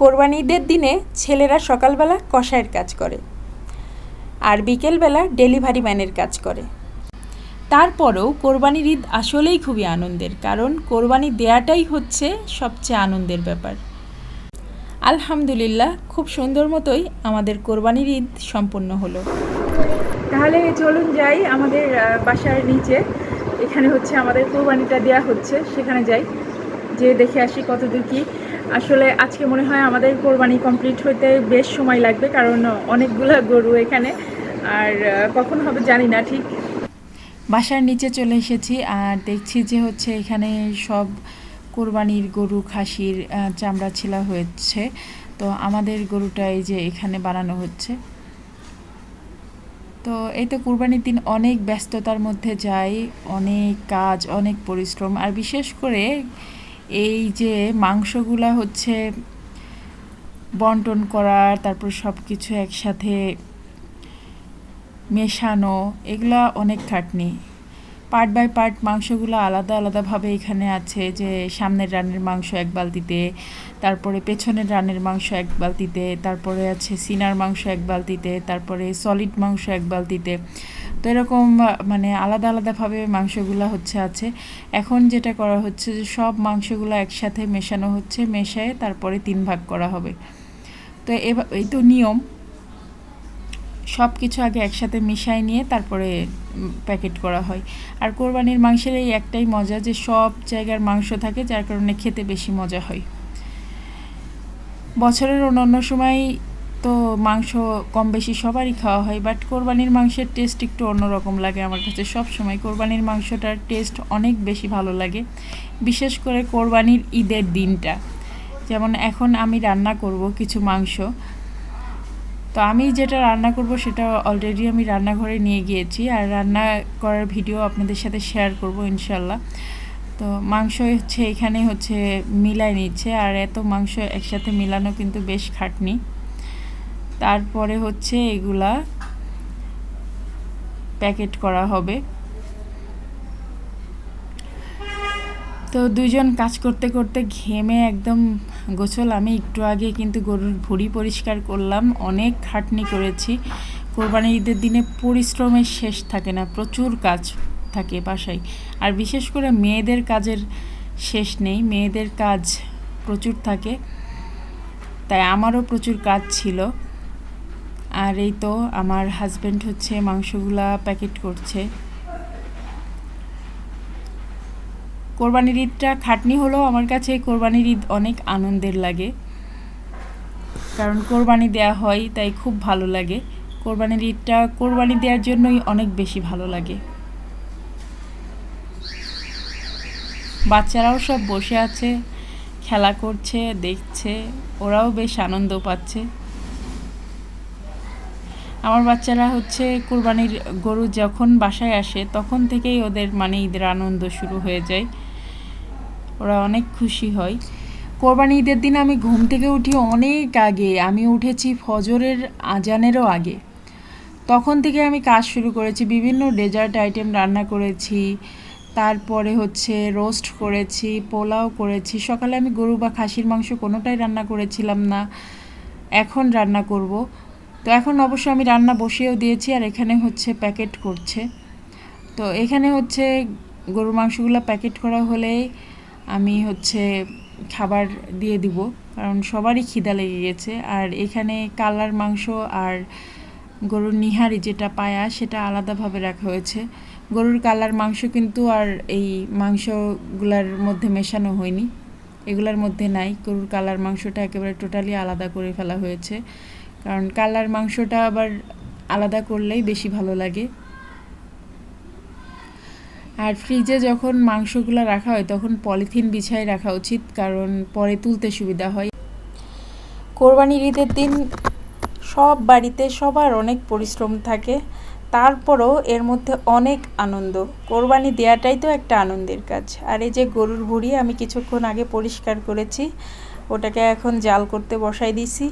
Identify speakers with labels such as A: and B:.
A: কোরবানি ঈদের দিনে ছেলেরা সকালবেলা কষায়ের কাজ করে আর বিকেলবেলা ডেলিভারি ম্যানের কাজ করে। তারপরেও কোরবানির ঈদ আসলেই খুবই আনন্দের, কারণ কোরবানি দেয়াটাই হচ্ছে সবচেয়ে আনন্দের ব্যাপার। আলহামদুলিল্লাহ, খুব সুন্দর মতোই আমাদের কোরবানির ঈদ সম্পন্ন হলো। তাহলে চলুন যাই আমাদের বাসার নিচে। এখানে হচ্ছে আমাদের কোরবানিটা দেওয়া হচ্ছে, সেখানে যাই। যে দেখে আসি কতদূর কি আসলে আজকে মনে হয় আমাদের কোরবানি কমপ্লিট হইতে বেশ সময় লাগবে, কারণ অনেকগুলো গরু এখানে। আর কখন হবে জানি না, ঠিক? বাসার নিচে চলে এসেছি, আর দেখছি যে হচ্ছে এখানে সব কোরবানির গরু খাসির চামড়া ছিলা হয়েছে। তো আমাদের গরুটা এই যে এখানে বানানো হচ্ছে। তো এই তো কুরবানির দিন অনেক ব্যস্ততার মধ্যে যাই, অনেক কাজ, অনেক পরিশ্রম, আর বিশেষ করে এই যে মাংসগুলা হচ্ছে বন্টন করা, তারপর সব কিছু একসাথে মেশানো, এগুলা অনেক খাটনি। পার্ট বাই পার্ট মাংসগুলো আলাদা আলাদাভাবে এখানে আছে যে সামনের রানের মাংস এক বালতিতে, তারপরে পেছনের রানের মাংস এক বালতিতে, তারপরে আছে সিনার মাংস এক বালতিতে, তারপরে সলিড মাংস এক বালতিতে। তো এরকম মানে আলাদা আলাদাভাবে মাংসগুলো হচ্ছে, আছে। এখন যেটা করা হচ্ছে যে সব মাংসগুলো একসাথে মেশানো হচ্ছে, মেশায় তারপরে তিন ভাগ করা হবে। তো এই তো নিয়ম। সব কিছু আগে একসাথে মিশাই নিয়ে তারপরে প্যাকেট করা হয়। আর কোরবানির মাংসের এই একটাই মজা যে সব জায়গার মাংস থাকে, যার কারণে খেতে বেশি মজা হয়। বছরের অন্যান্য সময় তো মাংস কম বেশি সবারই খাওয়া হয় বাট কোরবানির মাংসের টেস্ট একটু অন্যরকম লাগে আমার কাছে। সব সময় কোরবানির মাংসটার টেস্ট অনেক বেশি ভালো লাগে, বিশেষ করে কোরবানির ঈদের দিনটা। যেমন এখন আমি রান্না করব কিছু মাংস। তো আমি যেটা রান্না করব সেটা অলরেডি আমি রান্নাঘরে নিয়ে গিয়েছি, আর রান্না করার ভিডিও আপনাদের সাথে শেয়ার করব ইনশাল্লাহ তো মাংস হচ্ছে, এখানে হচ্ছে মিলাই নিচ্ছে, আর এত মাংস একসাথে মিলানো কিন্তু বেশ খাটনি। তারপরে হচ্ছে এগুলা প্যাকেট করা হবে। তো দুইজন কাজ করতে করতে ঘেমে একদম গোছল আমি একটু আগে কিন্তু গরুর ভুড়ি পরিষ্কার করলাম, অনেক খাটনি করেছি। কোরবানি ঈদের দিনে পরিশ্রমের শেষ থাকে না, প্রচুর কাজ থাকে বাসায়। আর বিশেষ করে মেয়েদের কাজের শেষ নেই, মেয়েদের কাজ প্রচুর থাকে, তাই আমারও প্রচুর কাজ ছিল। আর এই তো আমার হাজব্যান্ড হচ্ছে মাংসগুলা প্যাকেট করছে। কোরবানির ঈদটা খাটনি হলেও আমার কাছে কোরবানির ঈদ অনেক আনন্দের লাগে। কারণ কোরবানি দেয়া হয়, তাই খুব ভালো লাগে। কোরবানির ঈদটা কোরবানি দেওয়ার জন্যই অনেক বেশি ভালো লাগে। বাচ্চারাও সব বসে আছে, খেলা করছে, দেখছে, ওরাও বেশ আনন্দ পাচ্ছে। আমার বাচ্চারা হচ্ছে কোরবানির গরু যখন বাসায় আসে, তখন থেকেই ওদের মানে ঈদের আনন্দ শুরু হয়ে যায়। ওরা অনেক খুশি হয়। কোরবানি ঈদের দিন আমি ঘুম থেকে উঠি অনেক আগে। আমি উঠেছি ফজরের আজানেরও আগে। তখন থেকে আমি কাজ শুরু করেছি, বিভিন্ন ডেজার্ট আইটেম রান্না করেছি। তারপরে হচ্ছে রোস্ট করেছি, পোলাও করেছি। সকালে আমি গরু বা খাসির মাংস কোনোটাই রান্না করেছিলাম না। এখন রান্না করব। তো এখন অবশ্য আমি রান্না বসিয়েও দিয়েছি আর এখানে হচ্ছে প্যাকেট করছে। তো এখানে হচ্ছে গরুর মাংসগুলো প্যাকেট করা হলেই আমি হচ্ছে খাবার দিয়ে দিব, কারণ সবারই খিদা লেগে গেছে। আর এখানে কালার মাংস আর গরুর নিহারি যেটা পায়া সেটা আলাদাভাবে রাখা হয়েছে। গরুর কালার মাংস কিন্তু আর এই মাংসগুলার মধ্যে মেশানো হয়নি। এগুলার মধ্যে নাই, গরুর কালার মাংসটা একেবারে টোটালি আলাদা করে ফেলা হয়েছে। কারণ কালার মাংসটা আবার আলাদা করলেই বেশি ভালো লাগে। আর ফ্রিজে যখন মাংসগুলো রাখা হয়, তখন পলিথিন বিছায় রাখা উচিত, কারণ পরে তুলতে সুবিধা হয়। কোরবানির ঈদের দিন সব বাড়িতে সবার অনেক পরিশ্রম থাকে, তারপরও এর মধ্যে অনেক আনন্দ। কোরবানি দেওয়াটাই তো একটা আনন্দের কাজ। আর এই যে গরুর ভুড়ি আমি কিছুক্ষণ আগে পরিষ্কার করেছি, ওটাকে এখন জাল করতে বসাই দিছি।